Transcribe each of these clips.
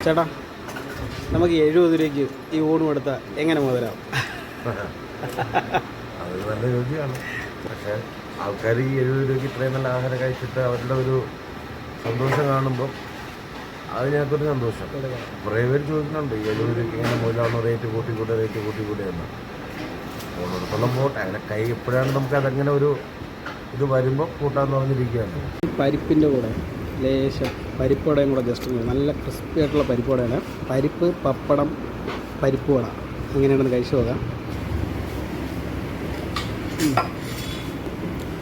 ചേട്ടാ നമുക്ക് എഴുപത് രൂപയ്ക്ക് ഈ ഊണ് കൊടുത്താൽ എങ്ങനെ മുതലാവും അത് നല്ല പക്ഷേ ആൾക്കാർ ഈ എഴുപത് രൂപയ്ക്ക് ഇത്രയും നല്ല ആഹാരം കഴിച്ചിട്ട് അവരുടെ ഒരു സന്തോഷം കാണുമ്പോൾ അതിനകത്തൊരു സന്തോഷം. കുറേ പേര് ചോദിക്കുന്നുണ്ട് ഈ എഴുപത് രൂപയ്ക്ക് ഇങ്ങനെ മുതലാവുന്ന റേറ്റ് കൂട്ടി കൂടെ റേറ്റ് കൂട്ടി കൂടെ എന്ന് ഓരോടത്തോളം പോട്ടെ അങ്ങനെ കൈ എപ്പോഴാണ് നമുക്ക് അതങ്ങനെ ഒരു ഇത് വരുമ്പോൾ കൂട്ടാന്ന് പറഞ്ഞിരിക്കുകയാണ്. പരിപ്പിന്റെ കൂടെ ലേശം പരിപ്പുവടയും കൂടെ ജസ്റ്റ് നല്ല ക്രിസ്പി ആയിട്ടുള്ള പരിപ്പുവടയാണ്. പരിപ്പ് പപ്പടം പരിപ്പുവട അങ്ങനെയാണെന്ന് കഴിച്ചു നോക്കാം.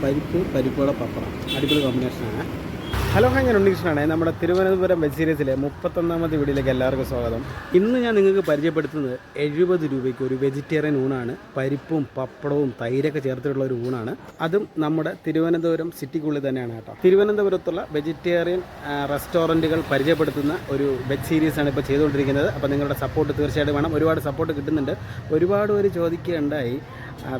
പരിപ്പ് പരിപ്പുവട പപ്പടം. അടിപൊളി കോമ്പിനേഷനാണ് ഹലോ ഹായ് ഞാൻ ഉണ്ണികൃഷ്ണനാണ്. നമ്മുടെ തിരുവനന്തപുരം വെബ് സീരീസിലെ മുപ്പത്തൊന്നാമത്തെ വീഡിയോയിലേക്ക് എല്ലാവർക്കും സ്വാഗതം. ഇന്ന് ഞാൻ നിങ്ങൾക്ക് പരിചയപ്പെടുത്തുന്നത് എഴുപത് രൂപയ്ക്ക് ഒരു വെജിറ്റേറിയൻ ഊണാണ്. പരിപ്പും പപ്പടവും തൈരൊക്കെ ചേർത്തിട്ടുള്ള ഒരു ഊണാണ്. അതും നമ്മുടെ തിരുവനന്തപുരം സിറ്റിക്കുള്ളിൽ തന്നെയാണ് കേട്ടോ. തിരുവനന്തപുരത്തുള്ള വെജിറ്റേറിയൻ റെസ്റ്റോറന്റുകൾ പരിചയപ്പെടുത്തുന്ന ഒരു വെബ് സീരീസാണ് ഇപ്പോൾ ചെയ്തുകൊണ്ടിരിക്കുന്നത്. അപ്പോൾ നിങ്ങളുടെ സപ്പോർട്ട് തീർച്ചയായിട്ടും വേണം. ഒരുപാട് സപ്പോർട്ട് കിട്ടുന്നുണ്ട്. ഒരുപാട് പേര് ചോദിക്കുകയുണ്ടായി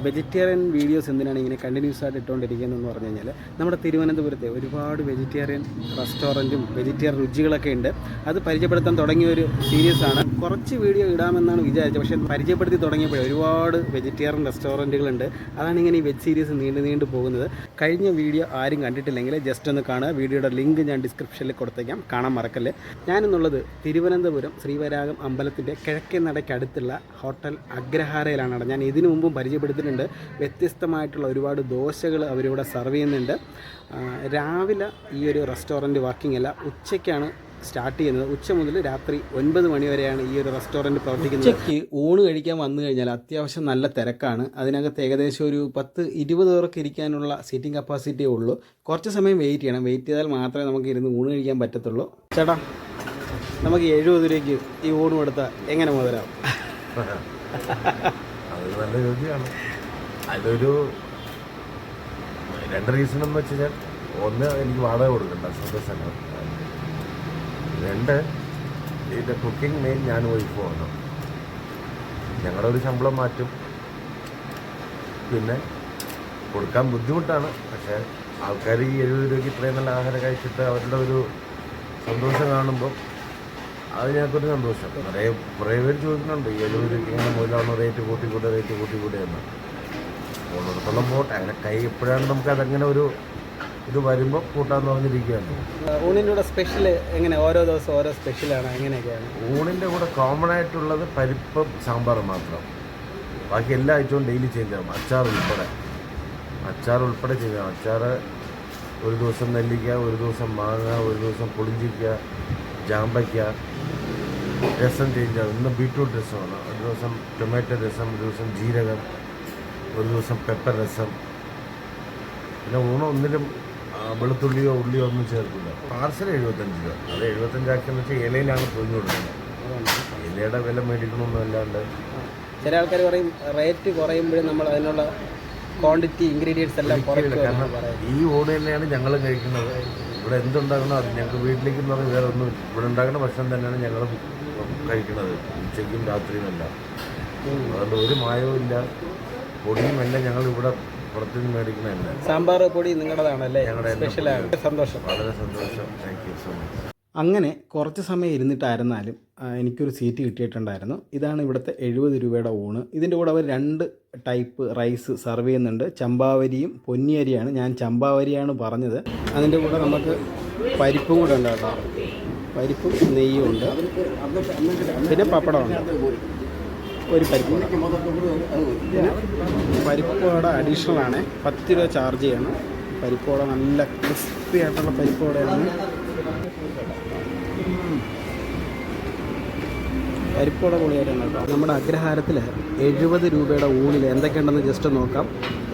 വെജിറ്റേറിയൻ വീഡിയോസ് എന്തിനാണ് ഇങ്ങനെ കണ്ടിന്യൂസ് ആയിട്ട് ഇട്ടുകൊണ്ടിരിക്കുന്നതെന്ന് പറഞ്ഞു കഴിഞ്ഞാൽ നമ്മുടെ തിരുവനന്തപുരത്തെ ഒരുപാട് വെജിറ്റേറിയൻ റെസ്റ്റോറന്റും വെജിറ്റേറിയൻ രുചികളൊക്കെ ഉണ്ട്. അത് പരിചയപ്പെടുത്താൻ തുടങ്ങിയ ഒരു സീരീസ് ആണ്. കുറച്ച് വീഡിയോ ഇടാമെന്നാണ് വിചാരിച്ചത്. പക്ഷേ പരിചയപ്പെടുത്തി തുടങ്ങിയപ്പോൾ ഒരുപാട് വെജിറ്റേറിയൻ റെസ്റ്റോറന്റുകളുണ്ട് അതാണ് ഇങ്ങനെ ഈ വെജ് സീരീസ് നീണ്ടു നീണ്ടു പോകുന്നത്. കഴിഞ്ഞ വീഡിയോ ആരും കണ്ടിട്ടില്ലെങ്കിൽ ജസ്റ്റ് ഒന്ന് കാണുക. വീഡിയോയുടെ ലിങ്ക് ഞാൻ ഡിസ്ക്രിപ്ഷനിൽ കൊടുത്തേക്കാം. കാണാൻ മറക്കല്ലേ. ഞാനെന്നുള്ളത് തിരുവനന്തപുരം ശ്രീവരാഗം അമ്പലത്തിന്റെ കിഴക്കേ നടയ്ക്കടുത്തുള്ള ഹോട്ടൽ അഗ്രഹാരയിലാണ്. ഞാൻ ഇതിനു മുമ്പും പരിചയപ്പെടുത്തിയിട്ടുണ്ട് വ്യത്യസ്തമായിട്ടുള്ള ഒരുപാട് ദോശകൾ അവരിവിടെ സെർവ് ചെയ്യുന്നുണ്ട്. രാവിലെ ഈ ഒരു റെസ്റ്റോറന്റ് വർക്കിംഗ് അല്ല ഉച്ചയ്ക്കാണ് സ്റ്റാർട്ട് ചെയ്യുന്നത്. ഉച്ച മുതൽ രാത്രി ഒൻപത് മണി വരെയാണ് ഈ ഒരു റെസ്റ്റോറന്റ് പ്രവർത്തിക്കുന്നത്. ഉച്ചയ്ക്ക് ഊണ് കഴിക്കാൻ വന്നു കഴിഞ്ഞാൽ അത്യാവശ്യം നല്ല തിരക്കാണ്. അതിനകത്ത് ഏകദേശം ഒരു പത്ത് ഇരുപത് പേർക്ക് ഇരിക്കാനുള്ള സീറ്റിംഗ് കപ്പാസിറ്റിയേ ഉള്ളൂ. കുറച്ച് സമയം വെയിറ്റ് ചെയ്യണം. വെയിറ്റ് ചെയ്താൽ മാത്രമേ നമുക്ക് ഇരുന്ന് ഊണ് കഴിക്കാൻ പറ്റത്തുള്ളൂ. ചേട്ടാ നമുക്ക് എഴുപത് രൂപയ്ക്ക് ഈ ഊണ് കൊടുത്താൽ എങ്ങനെ മുതലാവും? നല്ല ചോദ്യമാണ്. അതൊരു രണ്ട് റീസൺ എന്ന് വെച്ച് കഴിഞ്ഞാൽ ഒന്ന് എനിക്ക് വാടക കൊടുക്കണ്ട സ്വന്തം സ്ഥലം രണ്ട് ഇതിന്റെ കുക്കിംഗ് മെയിൻ ഞാൻ വൈഫ് വന്നു ഞങ്ങളുടെ ഒരു ശമ്പളം മാറ്റും. പിന്നെ കൊടുക്കാൻ ബുദ്ധിമുട്ടാണ് പക്ഷേ ആൾക്കാർ ഈ എഴുപത് രൂപയ്ക്ക് ഇത്രയും നല്ല ആഹാരം കഴിച്ചിട്ട് അവരുടെ ഒരു സന്തോഷം കാണുമ്പോൾ അത് ഞങ്ങൾക്കൊരു സന്തോഷം കുറേ കുറേ പേര് ചോദിക്കുന്നുണ്ട് ഈ എഴുപത് ഇങ്ങനെ മുതലാവുന്ന റേറ്റ് കൂട്ടി കൂടെ റേറ്റ് കൂട്ടി കൂടെ എന്ന്? ഓരോടത്തോളം പോട്ടെ. അങ്ങനെ കൈ എപ്പോഴാണ് നമുക്ക് അതങ്ങനെ ഒരു ഇത് വരുമ്പോൾ കൂട്ടാന്ന് പറഞ്ഞിരിക്കുകയാണ്. ഊണിന്റെ കൂടെ സ്പെഷ്യൽ എങ്ങനെ? ഓരോ ദിവസം ഓരോ സ്പെഷ്യലാണ് എങ്ങനെയൊക്കെയാണ്? ഊണിന്റെ കൂടെ കോമൺ ആയിട്ടുള്ളത് പരിപ്പ് സാമ്പാർ മാത്രം. ബാക്കി എല്ലാ ആഴ്ചവും ഡെയിലി ചേഞ്ച് ആവും. അച്ചാർ ഉൾപ്പെടെ. അച്ചാർ ഉൾപ്പെടെ ചെയ്യാം അച്ചാർ ഒരു ദിവസം നെല്ലിക്ക ഒരു ദിവസം മാങ്ങ ഒരു ദിവസം പുളിഞ്ചിക്ക ജാമ്പയ്ക്ക രസം ചേഞ്ച് ആകും ഇന്ന് ബീട്രൂട്ട് രസമാണ്. ഒരു ദിവസം ടൊമാറ്റോ രസം ഒരു ദിവസം ജീരകം ഒരു ദിവസം പെപ്പർ രസം. പിന്നെ ഊണ ഒന്നിലും വെളുത്തുള്ളിയോ ഉള്ളിയോ ഒന്നും ചേർക്കില്ല. പാർസൽ എഴുപത്തഞ്ച് രൂപ. അത് എഴുപത്തഞ്ചാക്കിയെന്ന് വെച്ചാൽ ഇലയിലാണ് പൊതിഞ്ഞു കൊടുക്കുന്നത്. ഇലയുടെ വില മേടിക്കണമെന്നും അല്ലാണ്ട്. ചില ആൾക്കാർ പറയും റേറ്റ് കുറയുമ്പോഴും നമ്മൾ അതിനുള്ള ക്വാണ്ടിറ്റി ഇൻഗ്രീഡിയൻസ് എല്ലാം കാരണം ഈ ഊണ് തന്നെയാണ് ഞങ്ങൾ കഴിക്കുന്നത്. ഇവിടെ എന്തുണ്ടാക്കണോ അത് ഞങ്ങൾക്ക് വീട്ടിലേക്ക് എന്ന് പറഞ്ഞാൽ വേറെ ഒന്നും ഇവിടെ ഉണ്ടാക്കുന്ന ഭക്ഷണം തന്നെയാണ് ഞങ്ങൾ കഴിക്കുന്നത് ഉച്ചയ്ക്കും രാത്രിയും എല്ലാം അതുകൊണ്ട് ഒരു മായവും ഇല്ല. പൊടിയും എല്ലാം ഞങ്ങൾ ഇവിടെ പുറത്തുനിന്ന് മേടിക്കണമല്ല സാമ്പാർ പൊടി നിങ്ങളുടെതാണല്ലേ? ഞങ്ങളുടെ സ്പെഷ്യലാണ് സന്തോഷം. വളരെ സന്തോഷം. താങ്ക് യു സോ മച്ച് അങ്ങനെ കുറച്ച് സമയം ഇരുന്നിട്ടായിരുന്നാലും എനിക്കൊരു സീറ്റ് കിട്ടിയിട്ടുണ്ടായിരുന്നു. ഇതാണ് ഇവിടുത്തെ എഴുപത് രൂപയുടെ ഊണ്. ഇതിന്റെ കൂടെ അവർ രണ്ട് ടൈപ്പ് റൈസ് സെർവ് ചെയ്യുന്നുണ്ട്. ചമ്പാവരിയും പൊന്നിയരിയാണ്. ഞാൻ ചമ്പാവരിയാണ് പറഞ്ഞത്. അതിന്റെ കൂടെ നമുക്ക് പരിപ്പും കൂടെ ഉണ്ട് കേട്ടോ. പരിപ്പും നെയ്യും ഉണ്ട്. പിന്നെ പപ്പടമുണ്ട് ഒരു പരിപ്പ് വട. പിന്നെ പരിപ്പ് വട അഡീഷണൽ ആണ്. പത്ത് രൂപ ചാർജ് ചെയ്യണം. പരിപ്പ് വട നല്ല ക്രിസ്പി ആയിട്ടുള്ള പരിപ്പ് വടയാണ്. പരിപ്പോട പൊളിയായിട്ടാണ് കേട്ടോ. നമ്മുടെ അഗ്രഹാരത്തിൽ എഴുപത് രൂപയുടെ ഊണിൽ എന്തൊക്കെയുണ്ടെന്ന് ജസ്റ്റ് നോക്കാം.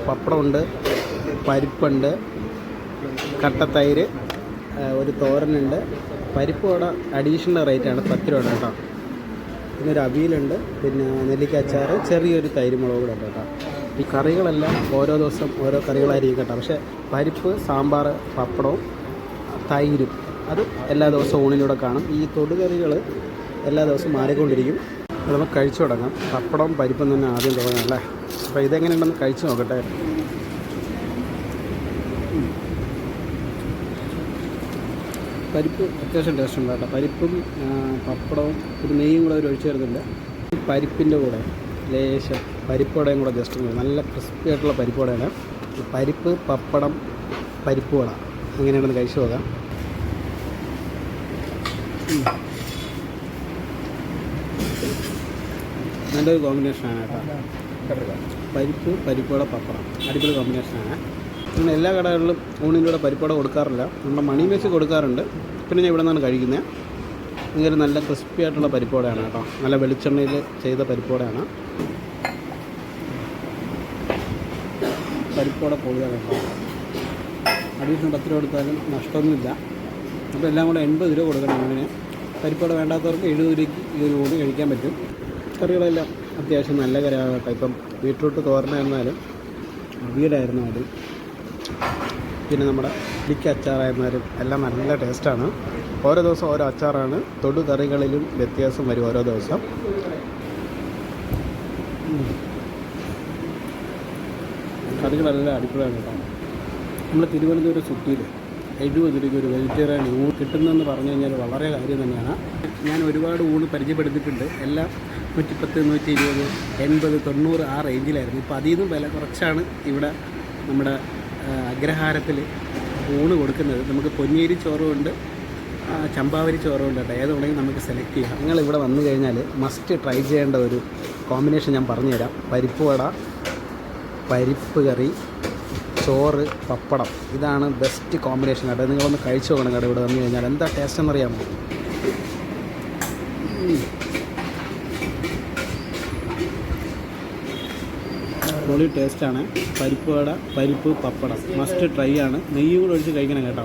പപ്പടമുണ്ട് പരിപ്പുണ്ട് കട്ടത്തൈര് ഒരു തോരനുണ്ട് പരിപ്പ് വട അഡീഷണൽ റേറ്റാണ് പത്ത് രൂപ കേട്ടോ. പിന്നെ ഒരു അവിയലുണ്ട്. പിന്നെ നെല്ലിക്ക അച്ചാർ ചെറിയൊരു തൈരുമുളക് കൂടെ ഉണ്ട് കേട്ടോ. ഈ കറികളെല്ലാം ഓരോ ദിവസം ഓരോ കറികളായിരിക്കും കേട്ടോ. പക്ഷേ പരിപ്പ് സാമ്പാർ പപ്പടവും തൈരും അത് എല്ലാ ദിവസവും ഊണിലൂടെ കാണും. ഈ തൊടുകറികൾ എല്ലാ ദിവസവും മാറിക്കൊണ്ടിരിക്കും. അത് നമുക്ക് കഴിച്ചു തുടങ്ങാം. പപ്പടവും പരിപ്പും തന്നെ ആദ്യം തുടങ്ങാം അല്ലേ? അപ്പോൾ ഇതെങ്ങനെയുണ്ടെന്ന് കഴിച്ചു നോക്കട്ടെ. പരിപ്പ് അത്യാവശ്യം ടേസ്റ്റ് ഉണ്ട് കേട്ടോ. പരിപ്പും പപ്പടവും ഒരു നെയ്യും കൂടെ ഒരു ഒഴിച്ചു ഈ പരിപ്പിന്റെ കൂടെ ലേശം പരിപ്പുവടയും കൂടെ ജസ്റ്റ് ഉണ്ട് നല്ല ക്രിസ്പി ആയിട്ടുള്ള പരിപ്പുവടയാണ്. ഈ പരിപ്പ് പപ്പടം പരിപ്പ് വട അങ്ങനെയാണെന്ന് കഴിച്ചു നോക്കാം. നല്ലൊരു കോമ്പിനേഷനാണ് കേട്ടോ. പരിപ്പ് പരിപ്പുവട പപ്പടം. അടിപൊളി കോമ്പിനേഷനാണ് നമ്മൾ എല്ലാ കടകളിലും ഊണിന്റെ കൂടെ കൊടുക്കാറില്ല. നമ്മുടെ മണി മേസ് കൊടുക്കാറുണ്ട്. പിന്നെ ഞാൻ ഇവിടെ നിന്നാണ് കഴിക്കുന്നത് ഇങ്ങനെ നല്ല ക്രിസ്പി ആയിട്ടുള്ള പരിപ്പോടെയാണ് കേട്ടോ. നല്ല വെളിച്ചെണ്ണയിൽ ചെയ്ത പരിപ്പോടെയാണ്. പരിപ്പോടെ പൊളിയാണ് കേട്ടോ. അഡീഷണൽ പത്ത് രൂപ കൊടുത്താലും നഷ്ടമൊന്നുമില്ല. അപ്പോൾ എല്ലാം കൂടെ എൺപത് രൂപ കൊടുക്കണം അങ്ങനെ പരിപ്പോടെ വേണ്ടാത്തവർക്ക് എഴുപത് രൂപയ്ക്ക് ഈ ഒരു ഊണ് കഴിക്കാൻ പറ്റും. കറികളെല്ലാം അത്യാവശ്യം നല്ല കറിയാണ് കേട്ടോ. ഇപ്പം ബീട്രൂട്ട് തോരനായിരുന്നാലും അവിയലായിരുന്നാലും പിന്നെ നമ്മുടെ ഇടിക്ക അച്ചാറായിരുന്നാലും എല്ലാം നല്ല ടേസ്റ്റാണ്. ഓരോ ദിവസം ഓരോ അച്ചാറാണ്. തൊടു കറികളിലും വ്യത്യാസം വരും ഓരോ ദിവസം. കറികൾ നല്ല അടിപൊളിയാണ് കേട്ടോ. നമ്മൾ തിരുവനന്തപുരം സുട്ടിയിൽ എഴുപത് രൂപയ്ക്ക് ഒരു വെജിറ്റേറിയൻ ഊൺ കിട്ടുന്നതെന്ന് പറഞ്ഞു കഴിഞ്ഞാൽ വളരെ കാര്യം തന്നെയാണ്. ഞാൻ ഒരുപാട് ഊണ് പരിചയപ്പെടുത്തിയിട്ടുണ്ട്. എല്ലാം നൂറ്റിപ്പത്ത് നൂറ്റി ഇരുപത് എൺപത് തൊണ്ണൂറ് ആ റേഞ്ചിലായിരുന്നു ഇപ്പോൾ അതിൽ നിന്നും വില കുറച്ചാണ് ഇവിടെ നമ്മുടെ അഗ്രഹാരത്തിൽ ഊണ് കൊടുക്കുന്നത്. നമുക്ക് പൊന്നിയേരി ചോറുമുണ്ട് ചമ്പാവരി ചോറുമുണ്ട് കേട്ടോ. ഏതുണ്ടെങ്കിൽ നമുക്ക് സെലക്ട് ചെയ്യാം. നിങ്ങൾ ഇവിടെ വന്നു കഴിഞ്ഞാൽ മസ്റ്റ് ട്രൈ ചെയ്യേണ്ട ഒരു കോമ്പിനേഷൻ ഞാൻ പറഞ്ഞുതരാം. പരിപ്പ് വട പരിപ്പ് കറി ചോറ് പപ്പടം. ഇതാണ് ബെസ്റ്റ് കോമ്പിനേഷൻ കേട്ടോ. നിങ്ങളൊന്ന് കഴിച്ചു നോക്കണം കേട്ടോ ഇവിടെ വന്നു കഴിഞ്ഞാൽ. എന്താ ടേസ്റ്റ് എന്നറിയാമോ പൊളി ടേസ്റ്റാണ് പരിപ്പ് വട പരിപ്പ് പപ്പടം. മസ്റ്റ് ട്രൈ ആണ്. നെയ്യ് കൂടെ ഒഴിച്ച് കഴിക്കണം കേട്ടോ.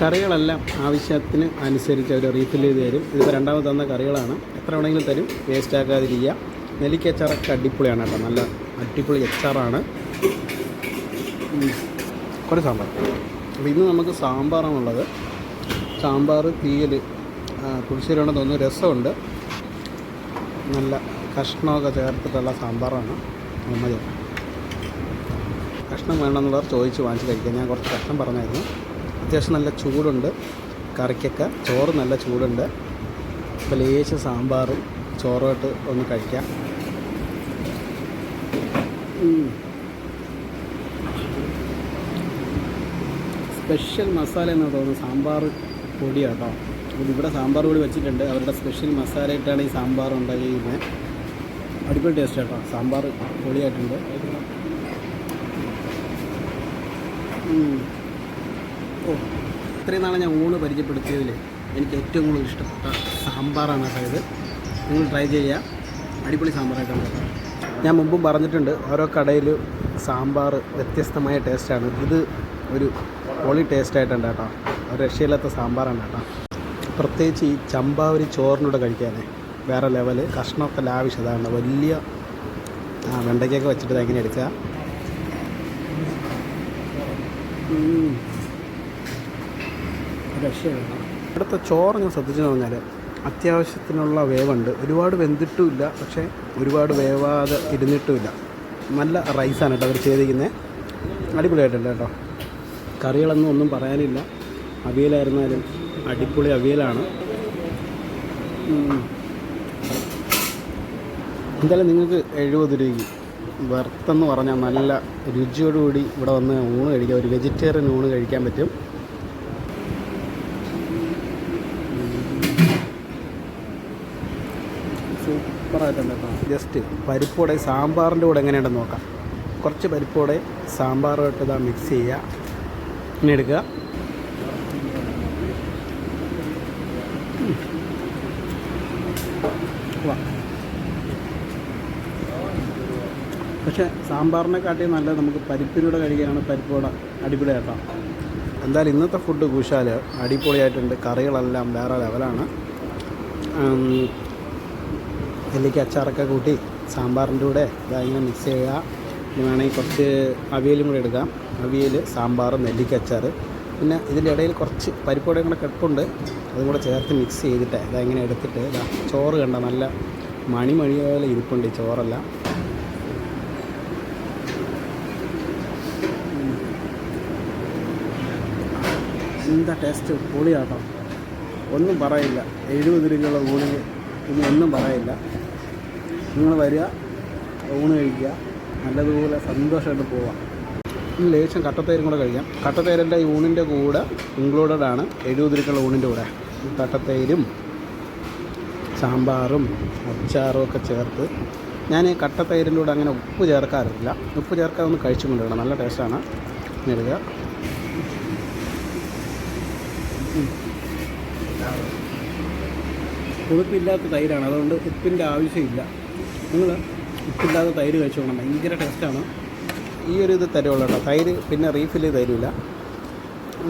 കറികളെല്ലാം ആവശ്യത്തിന് അനുസരിച്ച് അവർ റീഫിൽ ചെയ്ത് തരും. ഇതിപ്പോൾ രണ്ടാമത് തന്ന കറികളാണ്. എത്ര വേണമെങ്കിലും തരും. വേസ്റ്റ് ആക്കാതിരിക്കുക. നെല്ലിക്ക അച്ചാറൊക്കെ അടിപൊളിയാണ് കേട്ടോ. നല്ല അടിപൊളി അച്ചാറാണ്. കുറേ സാമ്പാർ. അപ്പോൾ ഇന്ന് നമുക്ക് സാമ്പാറാണുള്ളത് സാമ്പാർ തീയൽ പുളിശ്ശേരി തോന്നുന്നു. രസമുണ്ട്. നല്ല കഷ്ണമൊക്കെ ചേർത്തിട്ടുള്ള സാമ്പാറാണ്. മതി കഷ്ണം വേണമെന്നുള്ളവർ ചോദിച്ച് വാങ്ങിച്ച് കഴിക്കാം. ഞാൻ കുറച്ച് കഷ്ണം പറഞ്ഞായിരുന്നു. അത്യാവശ്യം നല്ല ചൂടുണ്ട്. കറിക്കൊക്കെ ചോറ് നല്ല ചൂടുണ്ട്. അപ്പോൾ ലേശം സാമ്പാറും ചോറുമായിട്ട് ഒന്ന് കഴിക്കാം. സ്പെഷ്യൽ മസാല എന്ന് തോന്നുന്നു? സാമ്പാർ പൊടിയാണ് കേട്ടോ. ഇവിടെ സാമ്പാർ പൊടി വെച്ചിട്ടുണ്ട്. അവരുടെ സ്പെഷ്യൽ മസാല ഇട്ടാണ് ഈ സാമ്പാർ ഉണ്ടാക്കിയിരിക്കുന്നത്. അടിപൊളി ടേസ്റ്റ് കേട്ടോ സാമ്പാർ പൊളിയായിട്ടുണ്ട്. ഓ ഇത്രയും നാളെ ഞാൻ ഊണ് പരിചയപ്പെടുത്തിയതിൽ എനിക്ക് ഏറ്റവും കൂടുതൽ ഇഷ്ടപ്പെട്ട സാമ്പാറാണ് അതായത് നിങ്ങൾ ട്രൈ ചെയ്യുക. അടിപൊളി സാമ്പാറായിട്ടാണ് ഞാൻ മുമ്പും പറഞ്ഞിട്ടുണ്ട് ഓരോ കടയിൽ സാമ്പാർ വ്യത്യസ്തമായ ടേസ്റ്റാണ് ഇത് ഒരു പൊളി ടേസ്റ്റായിട്ടുണ്ട് കേട്ടോ. രക്ഷയില്ലാത്ത സാമ്പാറാണ് കേട്ടോ. പ്രത്യേകിച്ച് ഈ ചമ്പാവരി ചോറിനൂടെ കഴിക്കാനേ. വേറെ ലെവൽ കഷ്ണമൊക്കെ ലാവിഷ് അതാണ്. വലിയ വെണ്ടയ്ക്കൊക്കെ വെച്ചിട്ട് എങ്ങനെ എടുക്കുക. രക്ഷയാണ് ഇവിടുത്തെ ചോറ് ഞാൻ ശ്രദ്ധിച്ചു പറഞ്ഞാൽ അത്യാവശ്യത്തിനുള്ള വേവുണ്ട്. ഒരുപാട് വെന്തിട്ടുമില്ല പക്ഷേ ഒരുപാട് വേവാതെ ഇരുന്നിട്ടുമില്ല. നല്ല റൈസാണ് കേട്ടോ അവർ ചെയ്തിരിക്കുന്നത് അടിപൊളിയായിട്ടുണ്ട് കേട്ടോ. കറികളൊന്നും ഒന്നും പറയാനില്ല. അവിയലായിരുന്നാലും അടിപൊളി അവിയലാണ്. എന്തായാലും നിങ്ങൾക്ക് എഴുപത് രൂപയ്ക്ക് വെർത്തെന്ന് പറഞ്ഞാൽ നല്ല രുചിയോടുകൂടി ഇവിടെ വന്ന് ഊണ് കഴിക്കാം. ഒരു വെജിറ്റേറിയൻ ഊണ് കഴിക്കാൻ പറ്റും. സൂപ്പറായിട്ടുണ്ട് കേട്ടോ. ജസ്റ്റ് പരിപ്പോടെ സാമ്പാറിന്റെ കൂടെ എങ്ങനെയുണ്ടെന്ന് നോക്കാം. കുറച്ച് പരിപ്പോടെ സാമ്പാറുമായിട്ട് ഇതാ മിക്സ് ചെയ്യുക. ഇനി എടുക്കുക. പക്ഷേ സാമ്പാറിനെ കാട്ടി നല്ല നമുക്ക് പരിപ്പിനൂടെ കഴിക്കാനാണ് പരിപ്പോട അടിപൊളി കേട്ടോ എന്തായാലും ഇന്നത്തെ ഫുഡ് കുശാൽ അടിപൊളിയായിട്ടുണ്ട്. കറികളെല്ലാം വേറെ ലെവലാണ് നെല്ലിക്ക അച്ചാറൊക്കെ കൂട്ടി സാമ്പാറിന്റെ കൂടെ ഇങ്ങനെ മിക്സ് ചെയ്യുക. ഇനി വേണമെങ്കിൽ കുറച്ച് അവിയലും കൂടെ എടുക്കാം. അവിയൽ സാമ്പാർ നെല്ലിക്ക അച്ചാർ പിന്നെ ഇതിന്റെ ഇടയിൽ കുറച്ച് പരിപ്പോടെ കൂടെ കെട്ടുണ്ട് അതും കൂടെ ചേർത്ത് മിക്സ് ചെയ്തിട്ട് ഇതാ ഇങ്ങനെ എടുത്തിട്ട് ചോറ് കണ്ട നല്ല മണിമണിയ പോലെ ഇരിപ്പുണ്ട് ചോറെല്ലാം. എന്താ ടേസ്റ്റ് പൊളിയാട്ടോ. ഒന്നും പറയില്ല. എഴുപത് രൂപയുള്ള ഊണിന് ഇനി ഒന്നും പറയില്ല. നിങ്ങൾ വരിക ഊണ് കഴിക്കുക. നല്ലതുപോലെ സന്തോഷമായിട്ട് പോവാം ഇനി ലേശം കട്ടത്തേരും കൂടെ കഴിക്കാം. കട്ടത്തേരന്റെ ഈ ഊണിന്റെ കൂടെ ഇൻക്ലൂഡഡ് ആണ് എഴുപത് രൂപയുള്ള ഊണിന്റെ കൂടെ. കട്ടത്തേരും സാമ്പാറും അച്ചാറും ഒക്കെ ചേർത്ത് ഞാൻ ഈ കട്ടത്തൈരിന്റെ കൂടെ അങ്ങനെ ഉപ്പ് ചേർക്കാറില്ല. ഉപ്പ് ചേർക്കാതെ ഒന്ന് കഴിച്ചു നല്ല ടേസ്റ്റാണ് എടുക്കുക ഉപ്പില്ലാത്ത തൈരാണ്. അതുകൊണ്ട് ഉപ്പിന്റെ ആവശ്യമില്ല. നിങ്ങൾ ഉപ്പില്ലാത്ത തൈര് കഴിച്ചു നോക്കണം ഭയങ്കര ടേസ്റ്റാണ് ഈ ഒരു ഇത് തരുള്ളൂ കേട്ടോ. തൈര് പിന്നെ റീഫിൽ തരില്ല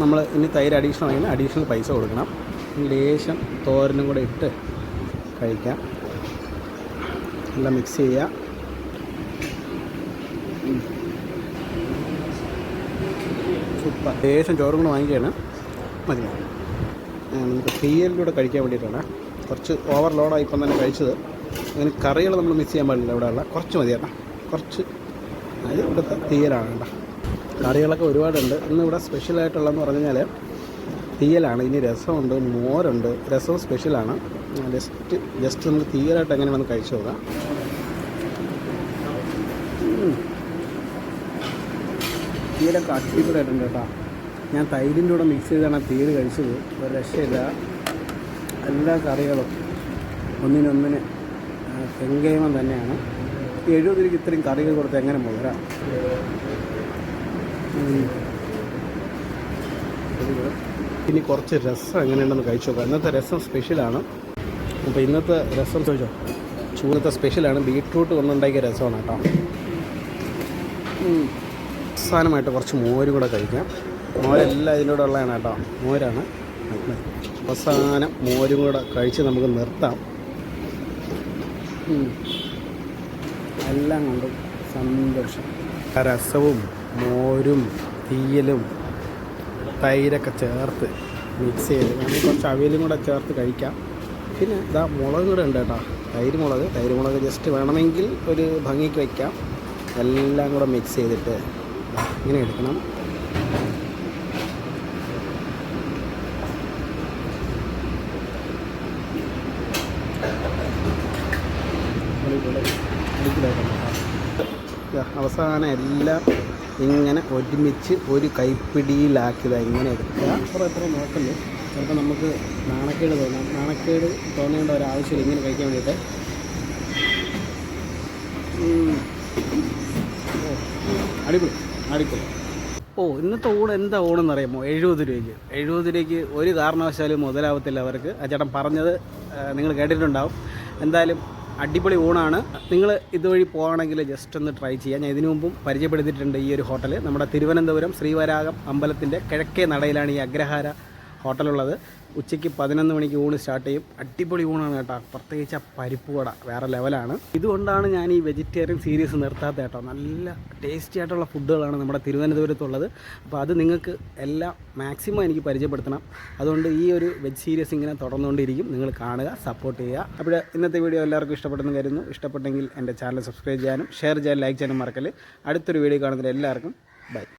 നമ്മൾ ഇനി തൈര് അഡീഷണൽ ആണെങ്കിൽ അഡീഷണൽ പൈസ കൊടുക്കണം. ലേശം തോരനും കൂടെ ഇട്ട് കഴിക്കാം. എല്ലാം മിക്സ് ചെയ്യുക സൂപ്പർ ലേശം ചോറും കൂടെ വാങ്ങിക്കുകയാണ്. മതി. നമുക്ക് തീയലിലൂടെ കഴിക്കാൻ വേണ്ടിയിട്ടാണ്. കുറച്ച് ഓവർ ലോഡായി ഇപ്പം തന്നെ കഴിച്ചത്. അങ്ങനെ കറികൾ നമ്മൾ മിസ് ചെയ്യാൻ പാടില്ല ഇവിടെ ഉള്ള കുറച്ച് മതി കേട്ടോ. കുറച്ച് അത് ഇവിടുത്തെ തീയലാണ് കേട്ടോ. കറികളൊക്കെ ഒരുപാടുണ്ട്. ഇന്ന് ഇവിടെ സ്പെഷ്യലായിട്ടുള്ളതെന്ന് പറഞ്ഞു കഴിഞ്ഞാൽ തീയലാണ്. ഇനി രസമുണ്ട് മോരുണ്ട്. രസം സ്പെഷ്യലാണ് ജസ്റ്റ് ജസ്റ്റ് നമുക്ക് തീയലായിട്ട് എങ്ങനെ വന്ന് കഴിച്ചു നോക്കാം. തീയലൊക്കെ അടിപൊളിയായിട്ടുണ്ട് കേട്ടോ. ഞാൻ തൈരിന്റെ കൂടെ മിക്സ് ചെയ്താണ് തീയൽ കഴിച്ചത്. ഒരു രക്ഷയില്ല. എല്ലാ കറികളും ഒന്നിനൊന്നിന് തെങ്കേമം തന്നെയാണ്. എഴുപത് രൂപയ്ക്ക് ഇത്രയും കറികൾ കൊടുത്ത് എങ്ങനെ മുതലാ? ഇനി കുറച്ച് രസം എങ്ങനെയുണ്ടെന്ന് കഴിച്ചു നോക്കാം. ഇന്നത്തെ രസം സ്പെഷ്യലാണ് അപ്പോൾ ഇന്നത്തെ രസം ചോദിച്ചോ? ചൂടത്തെ സ്പെഷ്യലാണ് ബീട്രൂട്ട് കൊണ്ടുണ്ടാക്കിയ രസമാണ് കേട്ടോ. അവസാനമായിട്ട് കുറച്ച് മോര് കൂടെ കഴിക്കാം. മോരെല്ലാം ഇതിലൂടെ ഉള്ളതാണ് കേട്ടോ. മോരാണ്. അവസാനം മോരും കൂടെ കഴിച്ച് നമുക്ക് നിർത്താം. എല്ലാം കൊണ്ടും സന്തോഷം. രസവും മോരും തീയലും തൈരൊക്കെ ചേർത്ത് മിക്സ് ചെയ്ത് നമുക്ക് കുറച്ച് അവിയലും കൂടെ ചേർത്ത് കഴിക്കാം. പിന്നെ ഇതാ മുളക് കൂടെ ഉണ്ട് കേട്ടോ. തൈര് മുളക് തൈര് മുളക് ജസ്റ്റ് വേണമെങ്കിൽ ഒരു ഭംഗിക്ക് വയ്ക്കാം എല്ലാം കൂടെ മിക്സ് ചെയ്തിട്ട് ഇങ്ങനെ എടുക്കണം അടിപൊളി. അടിപൊളിയായിട്ടുണ്ട് കേട്ടോ. ദാ അവസാനം എല്ലാം ഇങ്ങനെ ഒരുമിച്ച് ഒരു കൈപ്പിടിയിലാക്കിയതാണ് ഇങ്ങനെ എടുക്കുക. അപ്പുറം എത്ര നോക്കല്ലേ? ചിലപ്പോൾ നമുക്ക് നാണക്കേട് തോന്നാം. നാണക്കേട് തോന്നേണ്ട ഒരാവശ്യമില്ല. ഇങ്ങനെ കഴിക്കാൻ വേണ്ടിയിട്ട്. അടിപൊളി. അടിപൊളി. ഓ ഇന്നത്തെ ഊണ് എന്താ ഊണെന്ന് അറിയാമോ എഴുപത് രൂപയ്ക്ക്. എഴുപത് രൂപയ്ക്ക് ഒരു കാരണവശാലും മുതലാവത്തില്ല അവർക്ക്. ആ ചേട്ടൻ പറഞ്ഞത് നിങ്ങൾ കേട്ടിട്ടുണ്ടാവും. എന്തായാലും അടിപൊളി ഊണാണ്. നിങ്ങൾ ഇതുവഴി പോകുകയാണെങ്കിൽ ജസ്റ്റ് ഒന്ന് ട്രൈ ചെയ്യാം. ഞാൻ ഇതിനു മുമ്പും പരിചയപ്പെടുത്തിയിട്ടുണ്ട് ഈ ഒരു ഹോട്ടൽ നമ്മുടെ തിരുവനന്തപുരം ശ്രീവരാഗം അമ്പലത്തിന്റെ കിഴക്കേ നടയിലാണ് ഈ അഗ്രഹാര ഹോട്ടലുള്ളത്. ഉച്ചയ്ക്ക് പതിനൊന്ന് മണിക്ക് ഊണ് സ്റ്റാർട്ട് ചെയ്യും. അടിപൊളി ഊണാണ് കേട്ടോ. പ്രത്യേകിച്ച് ആ പരിപ്പ് വട വേറെ ലെവലാണ് ഇതുകൊണ്ടാണ് ഞാൻ ഈ വെജിറ്റേറിയൻ സീരീസ് നിർത്താത്ത കേട്ടോ. നല്ല ടേസ്റ്റി ആയിട്ടുള്ള ഫുഡുകളാണ് നമ്മുടെ തിരുവനന്തപുരത്തുള്ളത്. അപ്പോൾ അത് നിങ്ങൾക്ക് എല്ലാം മാക്സിമം എനിക്ക് പരിചയപ്പെടുത്തണം. അതുകൊണ്ട് ഈ ഒരു വെജ് സീരീസ് ഇങ്ങനെ തുടർന്നുകൊണ്ടിരിക്കും. നിങ്ങൾ കാണുക സപ്പോർട്ട് ചെയ്യുക. അപ്പോൾ ഇന്നത്തെ വീഡിയോ എല്ലാവർക്കും ഇഷ്ടപ്പെട്ടെന്ന് കരുതുന്നു. ഇഷ്ടപ്പെട്ടെങ്കിൽ എന്റെ ചാനൽ സബ്സ്ക്രൈബ് ചെയ്യാനും ഷെയർ ചെയ്യാനും ലൈക്ക് ചെയ്യാനും മറക്കൽ അടുത്തൊരു വീഡിയോ കാണുന്നതിന് എല്ലാവർക്കും ബൈ